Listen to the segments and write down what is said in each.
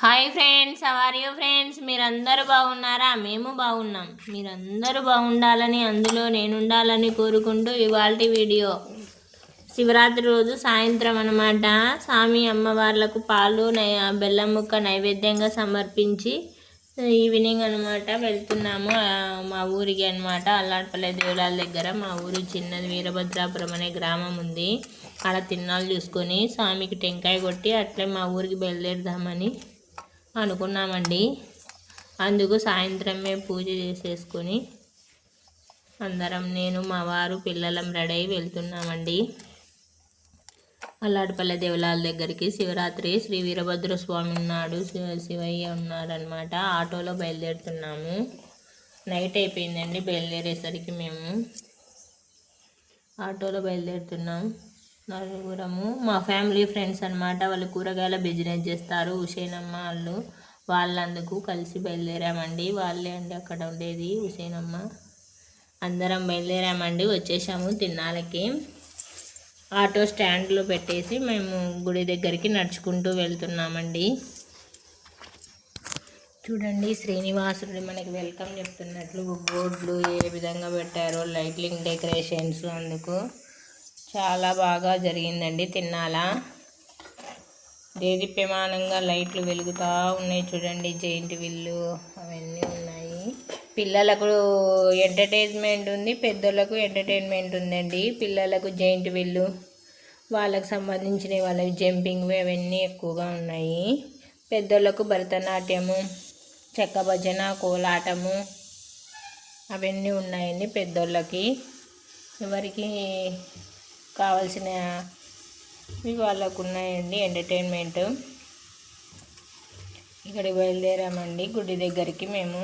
Hi friends are you friends మీరందరూ బాగున్నారా? మేము బాగున్నాం. మీరందరూ బాగుండాలని అందులో నేను ఉండాలని కోరుకుంటూ ఇవాళ వీడియో. శివరాత్రి రోజు సాయంత్రం అనమాట స్వామి అమ్మవార్లకు పాలు నై బెల్లం ముక్క నైవేద్యంగా సమర్పించి ఈవినింగ్ అనమాట వెళ్తున్నాము. మా ఊరికి అనమాట అల్లాడపల్లి దేవులాల దగ్గర మా ఊరు చిన్నది వీరభద్రాపురం అనే గ్రామం ఉంది. అలా తిన్నాలు చూసుకొని స్వామికి టెంకాయ కొట్టి అట్లే మా ఊరికి బయలుదేరుదామని అనుకున్నామండి. అందుకు సాయంత్రమే పూజ చేసేసుకొని అందరం నేను మా వారు పిల్లలం రెడీ అయి వెళ్తున్నామండి. అల్లాడిపల్లె దేవులాల దగ్గరికి శివరాత్రి శ్రీ వీరభద్ర స్వామి ఉన్నాడు శివ శివయ్య ఉన్నారనమాట ఆటోలో బయలుదేరుతున్నాము. నైట్ అయిపోయిందండి బయలుదేరేసరికి మేము. ఆటోలో బయలుదేరుతున్నాం. నలుగురము మా ఫ్యామిలీ ఫ్రెండ్స్ అన్నమాట. వాళ్ళు కూరగాయల బిజినెస్ చేస్తారు. హుసేనమ్మ వాళ్ళు వాళ్ళందుకు కలిసి బయలుదేరామండి. వాళ్ళే అండి అక్కడ ఉండేది హుసేనమ్మ అందరం బయలుదేరామండి. వచ్చేసాము తిన్నాలకి ఆటో స్టాండ్లో పెట్టేసి మేము గుడి దగ్గరికి నడుచుకుంటూ వెళ్తున్నామండి. చూడండి శ్రీనివాసుడు మనకి వెల్కమ్ చెప్తున్నట్లు బోర్డులు ఏ విధంగా పెట్టారో లైటింగ్ డెకరేషన్స్ అందుకు. చాలా బాగా జరిగిందండి. తిన్నాలా? దేదీప్యమానంగా లైట్లు వెలుగుతూ ఉన్నాయి చూడండి. జైంట్ విల్లు అవన్నీ ఉన్నాయి. పిల్లలకు ఎంటర్టైన్మెంట్ ఉంది. పెద్దలకు ఎంటర్టైన్మెంట్ ఉందండి. పిల్లలకు జైంట్ విల్లు వాళ్ళకు సంబంధించిన వాళ్ళకి జంపింగ్ అవన్నీ ఎక్కువగా ఉన్నాయి. పెద్దోళ్ళకు భరతనాట్యము చెక్క భజన కోలాటము అవన్నీ ఉన్నాయండి పెద్దోళ్ళకి. ఎవరికి కావాల్సిన వాళ్ళకు ఉన్నాయండి ఎంటర్టైన్మెంట్ ఇక్కడ బయలుదేరామండి గుడి దగ్గరికి మేము.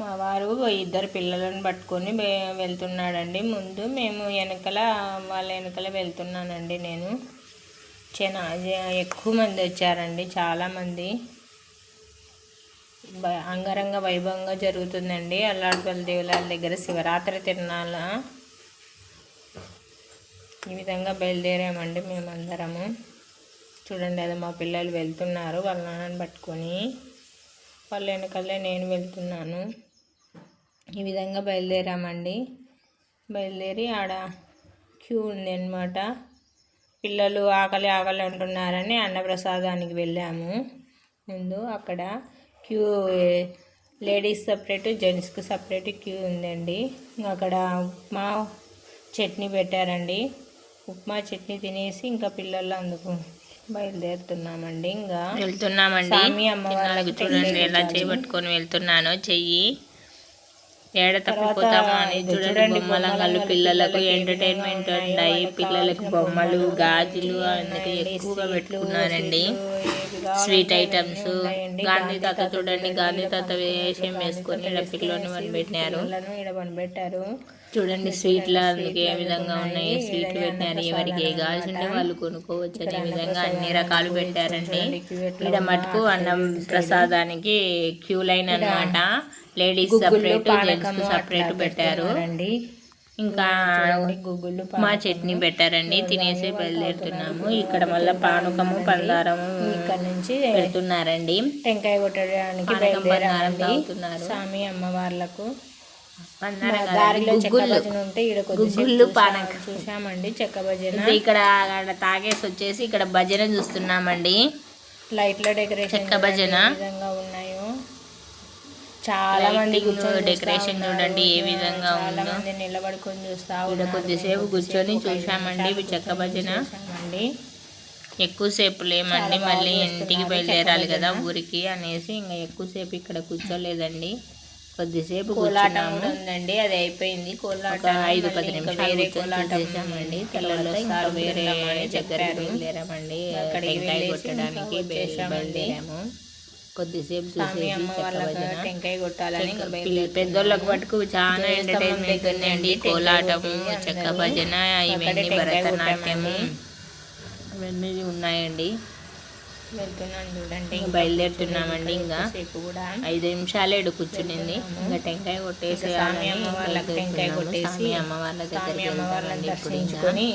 మా వారు ఇద్దరు పిల్లలను పట్టుకొని వెళ్తున్నాడండి. ముందు మేము వెనకల వాళ్ళ వెనకల వెళ్తున్నానండి నేను. చాలా ఎక్కువ మంది వచ్చారండి చాలామంది అంగరంగ వైభవంగా జరుగుతుందండి. అల్లాడుపల్లి దేవులాల దగ్గర శివరాత్రి తిరునాళ్ళ ఈ విధంగా బయలుదేరామండి మేమందరము. చూడండి అది మా పిల్లలు వెళ్తున్నారు వాళ్ళ నాన్నని పట్టుకొని. వాళ్ళ వెనకల్లే నేను వెళ్తున్నాను. ఈ విధంగా బయలుదేరామండి. బయలుదేరి ఆడ క్యూ ఉంది అనమాట పిల్లలు ఆకలి ఆకలి అంటున్నారని అన్నప్రసాదానికి వెళ్ళాము. ముందు అక్కడ క్యూ లేడీస్ సపరేట్ జెంట్స్కి సపరేట్ క్యూ ఉందండి. అక్కడ ఉప్మా చట్నీ పెట్టారండి. ఉప్మా చట్నీ తినేసి ఇంకా పిల్లలు అందుకు బయలుదేరుతున్నామండి. ఇంకా వెళ్తున్నామండి. అమ్మవారికి చూడండి ఎలా చేయబట్టుకొని వెళ్తున్నాను చెయ్యి. ఏడ తప్పిపోతామా అని చూడండి. బొమ్మలంగళ్ళు పిల్లలకు ఎంటర్టైన్మెంట్ ఉంటాయి పిల్లలకు బొమ్మలు గాజులు అందుకు ఎక్కువగా పెట్టుకున్నారండి. స్వీట్ ఐటమ్స్ గాంధీ తాత చూడండి గాంధీ తాత వేషం వేసుకొని పిల్లని వన్ పెట్టినారు పెట్టారు చూడండి స్వీట్లు అందుకే ఏ విధంగా ఉన్నాయి. స్వీట్లు పెట్టినారు ఎవరికి ఏ కావాల్సింటే వాళ్ళు కొనుక్కోవచ్చు. అనే విధంగా అన్ని రకాలు పెట్టారండి. ఇక్కడ మటుకు అన్నం ప్రసాదానికి క్యూ లైన్ అన్నమాట. లేడీస్ సపరేట్ జెంట్స్ సపరేట్ పెట్టారు ఇంకా మా చట్నీ పెట్టారండి. తినేసి బయలుదేరుతున్నాము. ఇక్కడ మళ్ళీ పానకము పందారము ఇక్కడ నుంచి పెడుతున్నారండి. టెంకాయ కొట్టడానికి స్వామి అమ్మవార్లకు గుగ్గుళ్ళు. పానక. చూసామండి చెక్క భజన. ఇక్కడ తాగేసి వచ్చేసి ఇక్కడ భజన చూస్తున్నామండి. లైట్ల డెకరేషన్ చెక్క భజన. ఉన్నాయో. చాలా మంది డెకరేషన్ చూడండి ఏ విధంగా ఉందో. నిలబడుకొని చూస్తా ఇక్కడ కొద్దిసేపు కూర్చొని చూసామండి ఇవి చెక్క భజన. అండి ఎక్కువసేపు లేమండి మళ్ళీ ఇంటికి బయలుదేరాలి కదా ఊరికి అనేసి ఇంకా ఎక్కువసేపు ఇక్కడ కూర్చోలేదండి. కొద్దిసేపు కోలాటం ఉందండి అది అయిపోయింది. కోలాట ఐదు పది నిమిషాలు చేసామండి. పిల్లలు వస్తారు వేరే దగ్గర బయలుదేరామండి టెంకాయ కొట్టడానికి బయలుదేరాము. కొద్దిసేపు చూసి టెంకాయ కొట్టాలని పెద్దోళ్ళకు పట్టుకు చాలా ఎంటర్టైన్మెంట్ ఉందండి. కోలాటము చెక్క భజన ఇవన్నీ భరతనాట్యము. ఇవన్నీ ఉన్నాయండి. వెళ్తున్నాను చూడండి. బయలుదేరుతున్నామండి ఇంకా. కూడా ఐదు నిమిషాలు కూర్చునింది ఇంకా టెంకాయ కొట్టేసి అమ్మ వాళ్ళకి టెంకాయ కొట్టేసి అమ్మ వాళ్ళ దగ్గర అమ్మ వాళ్ళని దర్శించుకొని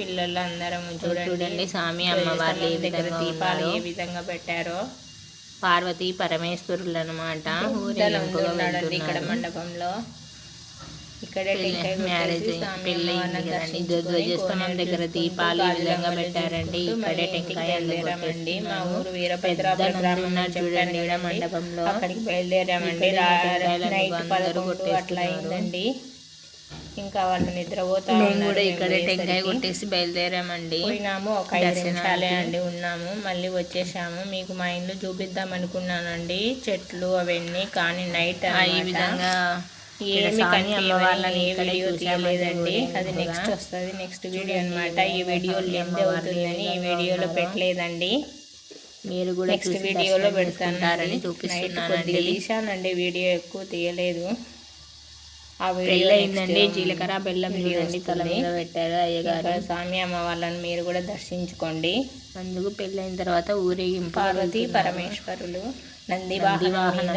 పిల్లలు అందరం చూడండి. స్వామి అమ్మవార్లు ఏ విధంగా దీపాలు ఏ విధంగా పెట్టారో. పార్వతి పరమేశ్వరులు అనమాట ఇక్కడ మండపంలో. ఇక్కడే టెంకాయ మ్యారేజ్ పెళ్ళి ధ్వజస్తంభం దగ్గర దీపాలు ఈ విధంగా పెట్టారండి ఇక్కడే టెంకాయ బయలుదేరామండి మా ఊరు వీరభద్రాపురం చూడండి. మండపంలో. అక్కడికి బయలుదేరామండి నైట్ పదకొండు. అట్లా అయిందండి ఇంకా వాళ్ళు నిద్రపోతా మేము కూడా ఇక్కడే టెంకాయ. కొట్టేసి బయలుదేరామండి పోయినాము ఒక ఐదు దర్శనానికి. నిమిషాలే అండి ఉన్నాము మళ్ళీ వచ్చేసాము మీకు మా ఇల్లు చూపిద్దాం అనుకున్నానండి చెట్లు అవన్నీ కానీ నైట్ ఈ విధంగా ఏమి అమ్మవార్లని ఏ వీడియో తీయలేదండి. అది నెక్స్ట్ వస్తుంది నెక్స్ట్ వీడియో చూడండి. అన్నమాట. ఈ వీడియో లెంత్ అవుతుందని ఈ వీడియోలో. పెట్టలేదండి. మీరు కూడా నెక్స్ట్ వీడియోలో నైట్ చూపిస్తున్నానండి. తీసానండి వీడియో ఎక్కువ తీయలేదు. ఆ వీడియో next జీలకర్ర బెల్లం వీడియో చూడండి తల. మీద పెట్టారు అయ్యగారు. స్వామి అమ్మ వాళ్ళని మీరు కూడా దర్శించుకోండి. అందుకు పెళ్ళైన తర్వాత ఊరేగింపు పార్వతి పరమేశ్వరులు. నంది నంది వాహనం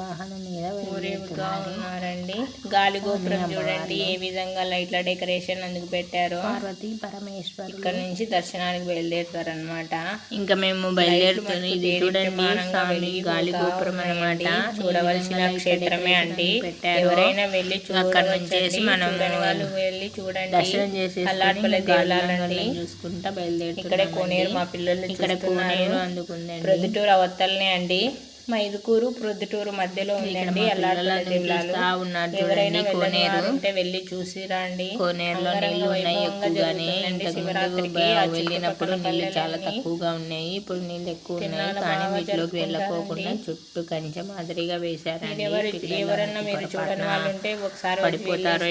వాహనం మీద వెళ్తున్నారు. ఉన్నారండి గాలి గోపురం చూడండి ఏ విధంగా లైట్ల డెకరేషన్ అందుకు పెట్టారో. పార్వతి పరమేశ్వరులు. ఇక్కడ నుంచి దర్శనానికి బయలుదేరుతారనమాట ఇంకా మేము బయలుదేరుతుంది ఇది చూడండి గాలి గోపురం అనమాట. చూడవలసిన క్షేత్రమే అండి. ఎవరైనా వెళ్ళి అక్కడ చూడవచ్చండి. మనం వాళ్ళు వెళ్ళి చూడండి. దర్శనం గాలి దేవాలయండి రంగులను చూసుకుంటా బయలుదేరుతున్నామండి. ఇక్కడ కోనేరు మా పిల్లలు ఇక్కడ కోనేరు అందుకుందండి. ప్రొద్దుటూరు అవతలనే అండి. ఉందండి. మా దేవాలయాలు చూస్తా ఉన్నారు ఎవరైనా ఉంటే వెళ్ళి చూసి రండి కోనేరులో నీళ్ళు ఉన్నాయి ఎక్కువగానే. వెళ్ళినప్పుడు నీళ్ళు చాలా తక్కువగా ఉన్నాయి. ఇప్పుడు నీళ్ళు ఎక్కువ ఉన్నాయి. కానీ వీటిలోకి వెళ్ళకోకుండా. చుట్టూ కంచె మాదిరిగా వేశారండి. ఎవరన్నా మీరు చూడని వాళ్ళు ఉంటే ఒకసారి పడిపోతారో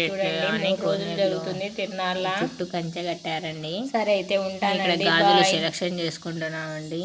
అని జరుగుతుంది తిరునాళ్ళ చుట్టూ కంచె కట్టారండి. సరే అయితే ఇక్కడ ఉంటానండి గాజులు సెలక్షన్ చేసుకుంటున్నామండి.